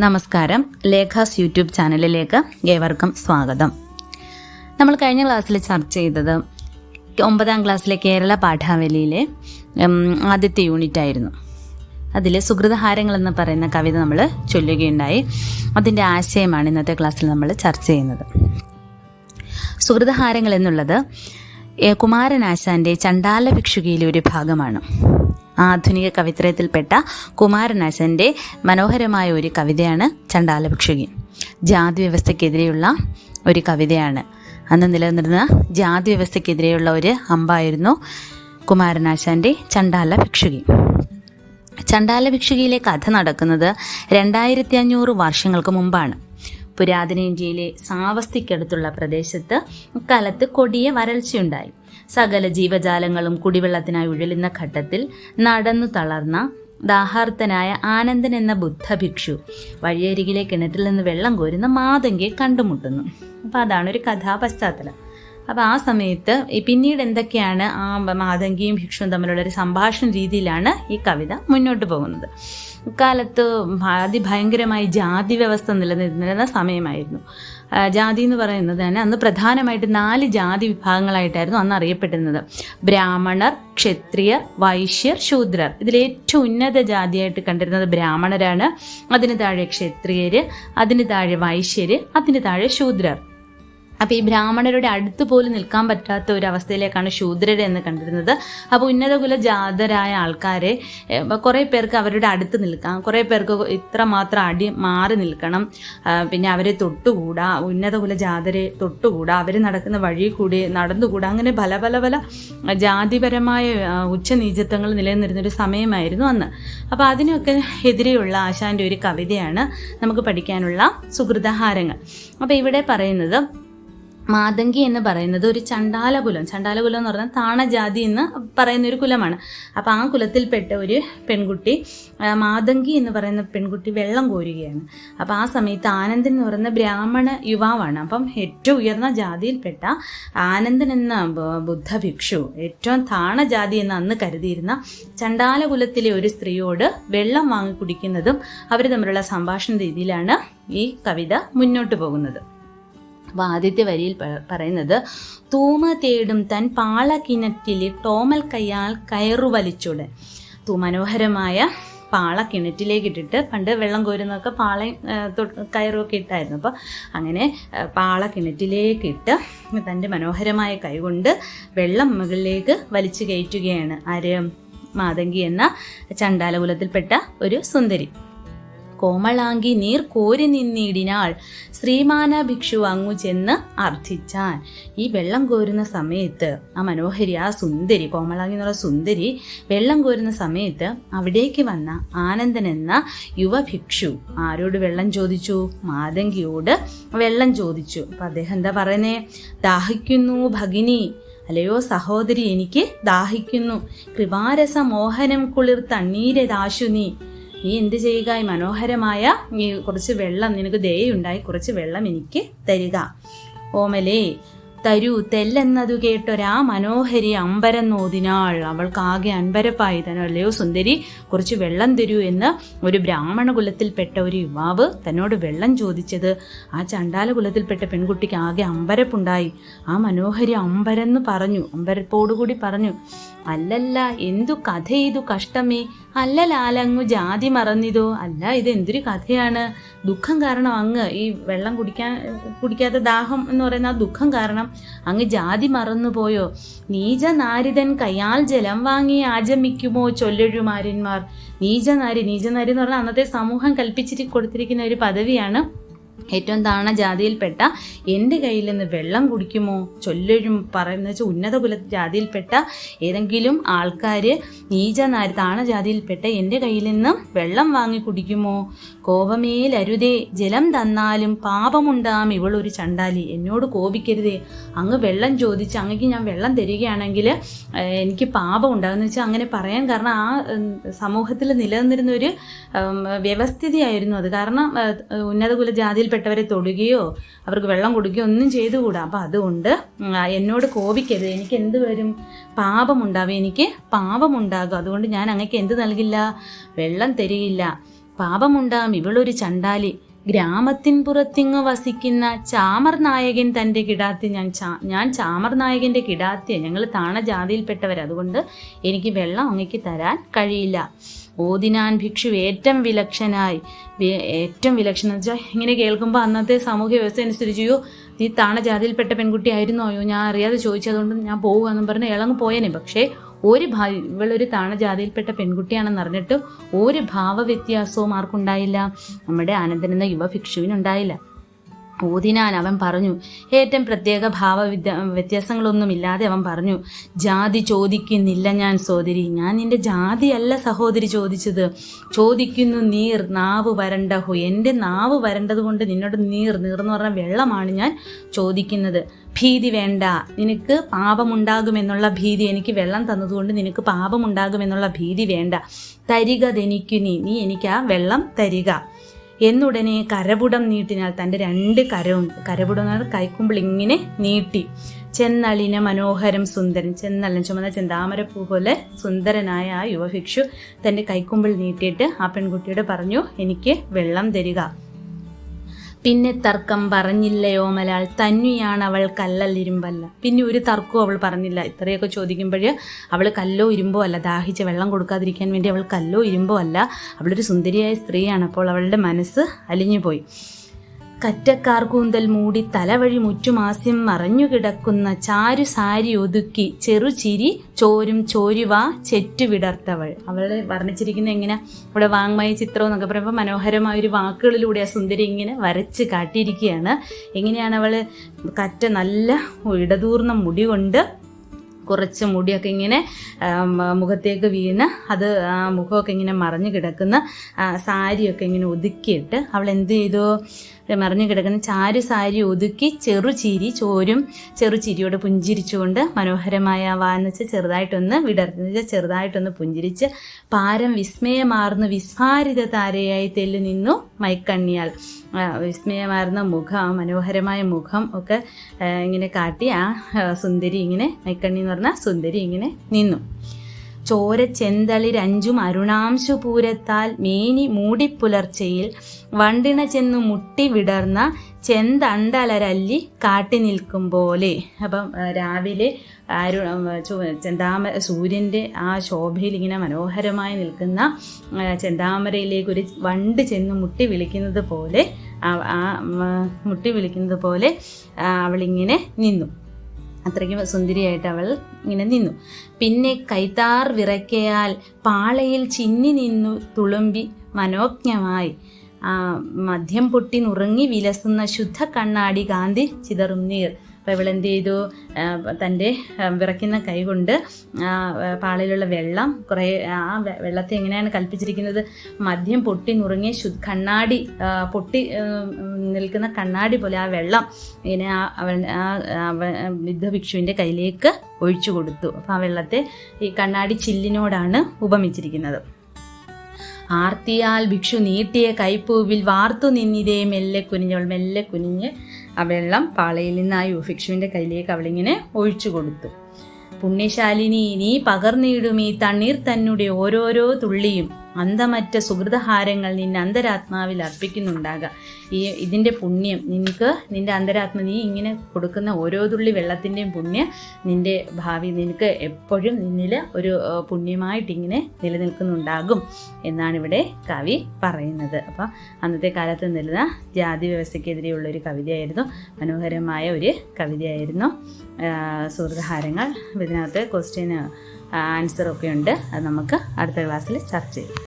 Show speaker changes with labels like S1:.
S1: നമസ്കാരം. ലേഖാസ് യൂട്യൂബ് ചാനലിലേക്ക് ഏവർക്കും സ്വാഗതം. നമ്മൾ കഴിഞ്ഞ ക്ലാസ്സിൽ ചർച്ച ചെയ്തത് ഒമ്പതാം ക്ലാസ്സിലെ കേരള പാഠാവലിയിലെ ആദ്യത്തെ യൂണിറ്റ് ആയിരുന്നു. അതിൽ സുഹൃതഹാരങ്ങൾ എന്ന് പറയുന്ന കവിത നമ്മൾ ചൊല്ലുകയുണ്ടായി. അതിന്റെ ആശയമാണ് ഇന്നത്തെ ക്ലാസ്സിൽ നമ്മൾ ചർച്ച ചെയ്യുന്നത്. സുഹൃതഹാരങ്ങൾ എന്നുള്ളത് കുമാരനാശാന്റെ ചണ്ടാല ഭിക്ഷുകയിലെ ഒരു ഭാഗമാണ്. ആധുനിക കവിത്രയത്തിൽപ്പെട്ട കുമാരനാശന്റെ മനോഹരമായ ഒരു കവിതയാണ് ചണ്ടാല ഭിക്ഷുകി ജാതി വ്യവസ്ഥക്കെതിരെയുള്ള ഒരു കവിതയാണ്. അന്ന് നിലനിന്നിരുന്ന ജാതി വ്യവസ്ഥക്കെതിരെയുള്ള ഒരു അമ്പായിരുന്നു കുമാരനാശാന്റെ ചണ്ടാല ഭിക്ഷുകി ചണ്ടാല ഭിക്ഷുകിയിലെ കഥ നടക്കുന്നത് രണ്ടായിരത്തി അഞ്ഞൂറ് വർഷങ്ങൾക്ക് മുമ്പാണ്. പുരാതന ഇന്ത്യയിലെ സാവസ്തിക്കടുത്തുള്ള പ്രദേശത്ത് കാലത്ത് കൊടിയ വരൾച്ചയുണ്ടായി. സകല ജീവജാലങ്ങളും കുടിവെള്ളത്തിനായി ഉഴലുന്ന ഘട്ടത്തിൽ നടന്നു തളർന്ന ദാഹാർത്തനായ ആനന്ദൻ എന്ന ബുദ്ധഭിക്ഷു വഴിയരികിലെ കിണറ്റിൽ നിന്ന് വെള്ളം കോരുന്ന മാതങ്കിയെ കണ്ടുമുട്ടുന്നു. അപ്പം അതാണ് ഒരു കഥാപശ്ചാത്തലം. അപ്പോൾ ആ സമയത്ത് പിന്നീട് എന്തൊക്കെയാണ് ആ മാതങ്കിയും ഭിക്ഷുവും തമ്മിലുള്ള ഒരു സംഭാഷണ രീതിയിലാണ് ഈ കവിത മുന്നോട്ട് പോകുന്നത്. ഇക്കാലത്ത് അതിഭയങ്കരമായി ജാതി വ്യവസ്ഥ നിലനിന്നിരുന്ന സമയമായിരുന്നു. ജാതി എന്ന് പറയുന്നത് തന്നെ അന്ന് പ്രധാനമായിട്ട് നാല് ജാതി വിഭാഗങ്ങളായിട്ടായിരുന്നു അന്ന് അറിയപ്പെട്ടിരുന്നത്. ബ്രാഹ്മണർ ക്ഷത്രിയർ വൈശ്യർ ശൂദ്രർ. ഇതിൽ ഏറ്റവും ഉന്നത ജാതിയായിട്ട് കണ്ടിരുന്നത് ബ്രാഹ്മണരാണ്. അതിന് താഴെ ക്ഷത്രിയര് അതിന് താഴെ വൈശ്യര് അതിന് താഴെ ശൂദ്രർ. അപ്പോൾ ഈ ബ്രാഹ്മണരുടെ അടുത്ത് പോലും നിൽക്കാൻ പറ്റാത്ത ഒരു അവസ്ഥയിലേക്കാണ് ശൂദ്രരെ എന്ന് കണ്ടിരുന്നത്. അപ്പോൾ ഉന്നതകുല ജാതരായ ആൾക്കാരെ കുറേ പേർക്ക് അവരുടെ അടുത്ത് നിൽക്കാം. കുറേ പേർക്ക് ഇത്ര മാത്രം അടി മാറി നിൽക്കണം. പിന്നെ അവരെ തൊട്ടുകൂടാ ഉന്നതകുല ജാതരെ തൊട്ടുകൂടാ അവർ നടക്കുന്ന വഴി കൂടി നടന്നുകൂടാ. അങ്ങനെ പല പല പല ജാതിപരമായ ഉച്ചനീചത്വങ്ങൾ നിലനിന്നിരുന്നൊരു സമയമായിരുന്നു അന്ന്. അപ്പോൾ അതിനൊക്കെ എതിരെയുള്ള ആശാന്റെ ഒരു കവിതയാണ് നമുക്ക് പഠിക്കാനുള്ള സുഹൃതഹാരങ്ങൾ. അപ്പോൾ ഇവിടെ പറയുന്നത് മാതങ്കി എന്ന് പറയുന്നത് ഒരു ചണ്ടാല കുലം ചണ്ടാല കുലം എന്ന് പറഞ്ഞാൽ താണജാതി എന്ന് പറയുന്ന ഒരു കുലമാണ്. അപ്പം ആ കുലത്തിൽപ്പെട്ട ഒരു പെൺകുട്ടി മാതങ്കി എന്ന് പറയുന്ന പെൺകുട്ടി വെള്ളം കോരുകയാണ്. അപ്പം ആ സമയത്ത് ആനന്ദൻ എന്ന് പറയുന്ന ബ്രാഹ്മണ യുവാവാണ്. അപ്പം ഏറ്റവും ഉയർന്ന ജാതിയിൽപ്പെട്ട ആനന്ദൻ എന്ന ബുദ്ധ ഭിക്ഷു ഏറ്റവും താണജാതി എന്ന് അന്ന് കരുതിയിരുന്ന ചണ്ടാല കുലത്തിലെ ഒരു സ്ത്രീയോട് വെള്ളം വാങ്ങി കുടിക്കുന്നതും അവർ തമ്മിലുള്ള സംഭാഷണ രീതിയിലാണ് ഈ കവിത മുന്നോട്ട് പോകുന്നത്. അപ്പോൾ ആദ്യത്തെ വരിയിൽ പറയുന്നത് തൂമ തേടും തൻ പാളക്കിണറ്റിലെ ടോമൽ കയ്യാൽ കയറു വലിച്ചുടൻ തൂമനോഹരമായ പാള കിണറ്റിലേക്ക് ഇട്ടിട്ട് പണ്ട് വെള്ളം കോരുന്നതൊക്കെ പാളയും കയറുമൊക്കെ ഇട്ടായിരുന്നു. അപ്പോൾ അങ്ങനെ പാള കിണറ്റിലേക്ക് ഇട്ട് തന്റെ മനോഹരമായ കൈകൊണ്ട് വെള്ളം മുകളിലേക്ക് വലിച്ചു കയറ്റുകയാണ് ആര് മാതങ്കി എന്ന ചണ്ടാലകുലത്തിൽപ്പെട്ട ഒരു സുന്ദരി. കോമളാങ്കി നീർ കോരി നിന്നിടിനാൾ ശ്രീമാന ഭിക്ഷു അങ്ങു ചെന്ന് അർത്ഥിച്ചാൻ ഈ വെള്ളം കോരുന്ന സമയത്ത് ആ മനോഹരി ആ സുന്ദരി കോമളാങ്കി എന്നുള്ള സുന്ദരി വെള്ളം കോരുന്ന സമയത്ത് അവിടേക്ക് വന്ന ആനന്ദൻ എന്ന യുവ ഭിക്ഷു ആരോട് വെള്ളം ചോദിച്ചു? മാതങ്കിയോട് വെള്ളം ചോദിച്ചു. അപ്പൊ അദ്ദേഹം എന്താ പറയുന്നേ? ദാഹിക്കുന്നു ഭഗിനി. അല്ലയോ സഹോദരി എനിക്ക് ദാഹിക്കുന്നു. കൃപാരസ മോഹനം കുളിർ തണ്ണീരദാശു നീ. നീ എന്ത് ചെയ്യുക? ഈ മനോഹരമായ ഈ കുറച്ച് വെള്ളം നിനക്ക് ദയുണ്ടായി കുറച്ച് വെള്ളം എനിക്ക് തരിക. ഓമലേ തരൂ തെല്ലെന്നതു കേട്ടൊരാ മനോഹരി അമ്പരം നോതിനാൾ. അവൾക്കാകെ അൻപരപ്പായി. തന്നെ അല്ലയോ സുന്ദരി കുറച്ച് വെള്ളം തരൂ എന്ന് ഒരു ബ്രാഹ്മണ കുലത്തിൽപ്പെട്ട ഒരു യുവാവ് തന്നോട് വെള്ളം ചോദിച്ചത്. ആ ചണ്ടാല കുലത്തിൽപ്പെട്ട പെൺകുട്ടിക്ക് ആകെ അമ്പരപ്പുണ്ടായി. ആ മനോഹരി അമ്പരെന്ന് പറഞ്ഞു അമ്പരപ്പോടുകൂടി പറഞ്ഞു അല്ലല്ല എന്തു കഥ ഇതു കഷ്ടമേ? അല്ല ലാലങ്ങു ജാതി മറന്നിതോ? അല്ല ഇത് എന്തൊരു കഥയാണ്? ദുഃഖം കാരണം അങ്ങ് ഈ വെള്ളം കുടിക്കാൻ കുടിക്കാത്ത ദാഹം എന്ന് പറയുന്ന ആ ദുഃഖം കാരണം അങ്ങ് ജാതി മറന്നു പോയോ? നീച നാരിതൻ കയാൽ ജലം വാങ്ങി ആചമിക്കുമോ ചൊല്ലഴുമാരന്മാർ നീചനാരി നീചനാരി എന്ന് പറഞ്ഞാൽ അന്നത്തെ സമൂഹം കൽപ്പിച്ചിട്ട് കൊടുത്തിരിക്കുന്ന ഒരു പദവിയാണ് ഏറ്റവും താണ ജാതിയിൽപ്പെട്ട എന്റെ കയ്യിൽ നിന്ന് വെള്ളം കുടിക്കുമോ ചൊല്ലഴും പറയുന്ന വെച്ചാൽ ഉന്നത കുല ജാതിയിൽപ്പെട്ട ഏതെങ്കിലും ആൾക്കാർ നീച നാര് താണ ജാതിയിൽപ്പെട്ട എന്റെ കയ്യിൽ നിന്ന് വെള്ളം വാങ്ങി കുടിക്കുമോ? കോപമേലരുതേ ജലം തന്നാലും പാപമുണ്ടാം ഇവളൊരു ചണ്ടാലി. എന്നോട് കോപിക്കരുതേ. അങ്ങ് വെള്ളം ചോദിച്ച് അങ്ങക്ക് ഞാൻ വെള്ളം തരികയാണെങ്കിൽ എനിക്ക് പാപം ഉണ്ടാകുന്ന വെച്ചാൽ അങ്ങനെ പറയാൻ കാരണം ആ സമൂഹത്തിൽ നിലനിന്നിരുന്ന ഒരു വ്യവസ്ഥിതിയായിരുന്നു അത്. കാരണം ഉന്നത കുല ഉന്നതകുല ജാതിയിൽപ്പെട്ടവരെ തൊടുകയോ അവർക്ക് വെള്ളം കൊടുക്കുകയോ ഒന്നും ചെയ്തുകൂടാ. അപ്പം അതുകൊണ്ട് എന്നോട് കോപിക്കരുത്. എനിക്ക് എന്ത് വരും? പാപമുണ്ടാവും എനിക്ക് പാപമുണ്ടാകും അതുകൊണ്ട് ഞാൻ അങ്ങക്ക് എന്ത് നൽകില്ല? വെള്ളം തരികയില്ല. പാപമുണ്ടാകും ഇവളൊരു ചണ്ടാലി. ഗ്രാമത്തിൻ പുറത്തിങ്ങ് വസിക്കുന്ന ചാമർ നായകൻ തന്റെ കിടാത്തി ഞാൻ ചാ ഞാൻ ചാമർ നായകന്റെ കിടാത്തിയ. ഞങ്ങൾ താണ ജാതിയിൽപ്പെട്ടവർ അതുകൊണ്ട് എനിക്ക് വെള്ളം അങ്ങക്ക് തരാൻ കഴിയില്ല. ഓതിനാൻ ഭിക്ഷു ഏറ്റവും വിലക്ഷനായി. ഏറ്റവും വിലക്ഷണം എന്ന് വെച്ചാൽ ഇങ്ങനെ കേൾക്കുമ്പോൾ അന്നത്തെ സാമൂഹ്യ വ്യവസ്ഥ അനുസരിച്ചോ നീ താണ ജാതിയിൽപ്പെട്ട പെൺകുട്ടി ആയിരുന്നോയോ ഞാൻ അറിയാതെ ചോദിച്ചതുകൊണ്ട് ഞാൻ പോകുകയെന്നും പറഞ്ഞ് ഇളങ്ങ് പോയേനെ. പക്ഷേ ഒരു ഭാ ഇവളൊരു താണജാതിയിൽപ്പെട്ട പെൺകുട്ടിയാണെന്ന് അറിഞ്ഞിട്ട് ഒരു ഭാവവ്യത്യാസവും ആർക്കുണ്ടായില്ല. നമ്മുടെ ആനന്ദൻ എന്ന യുവ ഭിക്ഷുവിനുണ്ടായില്ല ഊതിനാൻ അവൻ പറഞ്ഞു ഏറ്റവും പ്രത്യേക ഭാവ വ്യത്യാസങ്ങളൊന്നുമില്ലാതെ അവൻ പറഞ്ഞു ജാതി ചോദിക്കുന്നില്ല ഞാൻ സോദരി ഞാൻ നിന്റെ ജാതിയല്ല സഹോദരി ചോദിച്ചത്. ചോദിക്കുന്നു നീർ നാവ് വരണ്ട ഹു എന്റെ നാവ് വരണ്ടത് കൊണ്ട് നിന്നോട് നീർ നീർ എന്ന് പറഞ്ഞ വെള്ളമാണ് ഞാൻ ചോദിക്കുന്നത്. ഭീതി വേണ്ട നിനക്ക് പാപമുണ്ടാകുമെന്നുള്ള ഭീതി എനിക്ക് വെള്ളം തന്നതുകൊണ്ട് നിനക്ക് പാപമുണ്ടാകുമെന്നുള്ള ഭീതി വേണ്ട. തരിക തെനിക്കു നീ നീ എനിക്ക് ആ വെള്ളം തരിക. എന്നുടനെ കരപുടം നീട്ടിനാൽ തന്റെ രണ്ട് കരവും കരപുടം കൈക്കുമ്പിൾ ഇങ്ങനെ നീട്ടി. ചെന്നളിന മനോഹരം സുന്ദരൻ ചെന്നളിൻ ചുമന്ന ചെന്താമരപ്പൂ പോലെ സുന്ദരനായ ആ യുവഭിക്ഷു തന്റെ കൈക്കുമ്പിൾ നീട്ടിയിട്ട് ആ പെൺകുട്ടിയോട് പറഞ്ഞു എനിക്ക് വെള്ളം തരിക. പിന്നെ തർക്കം പറഞ്ഞില്ലയോ മലാൾ തന്നെയാണ് അവൾ കല്ലല്ല ഇരുമ്പല്ല. പിന്നെ ഒരു തർക്കവും അവൾ പറഞ്ഞില്ല. ഇത്രയൊക്കെ ചോദിക്കുമ്പോൾ അവൾ കല്ലോ ഇരുമ്പോ അല്ല ദാഹിച്ച് വെള്ളം കൊടുക്കാതിരിക്കാൻ വേണ്ടി അവൾ കല്ലോ ഇരുമ്പോ അല്ല. അവളൊരു സുന്ദരിയായ സ്ത്രീയാണ്. അപ്പോൾ അവളുടെ മനസ്സ് അലിഞ്ഞുപോയി. കറ്റക്കാർ കൂന്തൽ മൂടി തലവഴി മുറ്റുമാസ്യം മറഞ്ഞുകിടക്കുന്ന ചാരു സാരി ഒതുക്കി ചെറുചിരി ചോരും ചോരുവ ചെറ്റു വിടർത്തവൾ. അവളെ വർണിച്ചിരിക്കുന്ന എങ്ങനെ? ഇവിടെ വാങ്മയ ചിത്രം എന്നൊക്കെ പറയുമ്പോൾ മനോഹരമായ ഒരു വാക്കുകളിലൂടെ ആ സുന്ദരി ഇങ്ങനെ വരച്ച് കാട്ടിയിരിക്കുകയാണ്. എങ്ങനെയാണ് അവൾ കറ്റ നല്ല ഇടതൂർന്ന മുടി കൊണ്ട് കുറച്ച് മുടിയൊക്കെ ഇങ്ങനെ മുഖത്തേക്ക് വീണ് അത് ആ മുഖമൊക്കെ ഇങ്ങനെ മറഞ്ഞു കിടക്കുന്ന സാരിയൊക്കെ ഇങ്ങനെ ഒതുക്കിയിട്ട് അവൾ എന്ത് ചെയ്തു? മറിഞ്ഞു കിടക്കുന്ന ചാരു സാരി ഒതുക്കി ചെറുചിരി ചോരും ചെറുചിരിയോട് പുഞ്ചിരിച്ചുകൊണ്ട് മനോഹരമായ ആ ചെറുതായിട്ടൊന്ന് വിടർന്ന് ചെറുതായിട്ടൊന്ന് പുഞ്ചിരിച്ച് പാരം വിസ്മയമാർന്ന് വിസ്മാരിത താരയായി തെല്ലു നിന്നു മൈക്കണ്ണിയാൽ. വിസ്മയമാർന്ന മുഖം മനോഹരമായ മുഖം ഒക്കെ ഇങ്ങനെ കാട്ടി ആ, സുന്ദരി ഇങ്ങനെ മൈക്കണ്ണി എന്ന് പറഞ്ഞാൽ സുന്ദരി ഇങ്ങനെ നിന്നു. ചോര ചെന്തളിരഞ്ചും അരുണാംശു പൂരത്താൽ മേനി മൂടിപ്പുലർച്ചയിൽ വണ്ടിണ ചെന്നു മുട്ടി വിടർന്ന ചെന്തണ്ടലരല്ലി കാട്ടി നിൽക്കും പോലെ. അപ്പം രാവിലെ അരു ചെന്താമ സൂര്യന്റെ ആ ശോഭയിൽ ഇങ്ങനെ മനോഹരമായി നിൽക്കുന്ന ചെന്താമരയിലേക്ക് ഒരു വണ്ട് ചെന്ന് മുട്ടി വിളിക്കുന്നത് പോലെ ആ മുട്ടി വിളിക്കുന്നത് പോലെ അവളിങ്ങനെ നിന്നു. അത്രയ്ക്കും സുന്ദരിയായിട്ട് അവൾ ഇങ്ങനെ നിന്നു. പിന്നെ കൈത്താർ വിറയ്ക്കയാൽ പാളയിൽ ചിന്നി നിന്നു തുളുമ്പി മനോജ്ഞമായി. മദ്യം പൊട്ടി നുറങ്ങി വിലസുന്ന ശുദ്ധ കണ്ണാടി ഗാന്ധി ചിതറും നീർ. അപ്പോൾ ഇവളെന്ത് ചെയ്തു? തന്റെ വിറയ്ക്കുന്ന കൈ കൊണ്ട് ആ, പാളയിലുള്ള വെള്ളം കുറേ ആ വെള്ളത്തെ എങ്ങനെയാണ് കൽപ്പിച്ചിരിക്കുന്നത്? മദ്യം പൊട്ടി നുറുങ്ങിയ ശു കണ്ണാടി പൊട്ടി നിൽക്കുന്ന കണ്ണാടി പോലെ ആ വെള്ളം ഇങ്ങനെ ആ അവ- ബുദ്ധഭിക്ഷുവിന്റെ കയ്യിലേക്ക് ഒഴിച്ചു കൊടുത്തു. അപ്പോൾ ആ വെള്ളത്തെ ഈ കണ്ണാടി ചില്ലിനോടാണ് ഉപമിച്ചിരിക്കുന്നത്. ആർത്തിയാൽ ഭിക്ഷു നീട്ടിയ കൈപ്പൂവിൽ വാർത്തു നിന്നിതേ മെല്ലെ കുനിഞ്ഞവൾ മെല്ലെ കുനിഞ്ഞ് ആ വെള്ളം പാളയിൽ നിന്ന് ആ ഭിക്ഷുവിന്റെ കയ്യിലേക്ക് അവളിങ്ങനെ ഒഴിച്ചു കൊടുത്തു. പുണ്യശാലിനി നീ പകർന്നിടും ഈ തണ്ണീർ തന്നുടെ ഓരോരോ തുള്ളിയും. അന്തമറ്റ സുഹൃതഹാരങ്ങൾ നിന്റെ അന്തരാത്മാവിൽ അർപ്പിക്കുന്നുണ്ടാകുക ഈ ഇതിന്റെ പുണ്യം നിനക്ക് നിന്റെ അന്തരാത്മ നീ ഇങ്ങനെ കൊടുക്കുന്ന ഓരോ തുള്ളി വെള്ളത്തിന്റെയും പുണ്യം നിന്റെ ഭാവി നിനക്ക് എപ്പോഴും നിന്നിൽ ഒരു പുണ്യമായിട്ടിങ്ങനെ നിലനിൽക്കുന്നുണ്ടാകും എന്നാണ് ഇവിടെ കവി പറയുന്നത്. അപ്പോൾ അന്നത്തെ കാലത്ത് നിന്നിരുന്ന ജാതി വ്യവസ്ഥയ്ക്കെതിരെയുള്ള ഒരു കവിതയായിരുന്നു. മനോഹരമായ ഒരു കവിതയായിരുന്നു. സുഹൃതഹാരങ്ങൾ ഇതിനകത്ത് ക്വസ്റ്റ്യൻ ആൻസറൊക്കെ ഉണ്ട്. അത് നമുക്ക് അടുത്ത ക്ലാസ്സിൽ ചർച്ച ചെയ്യാം.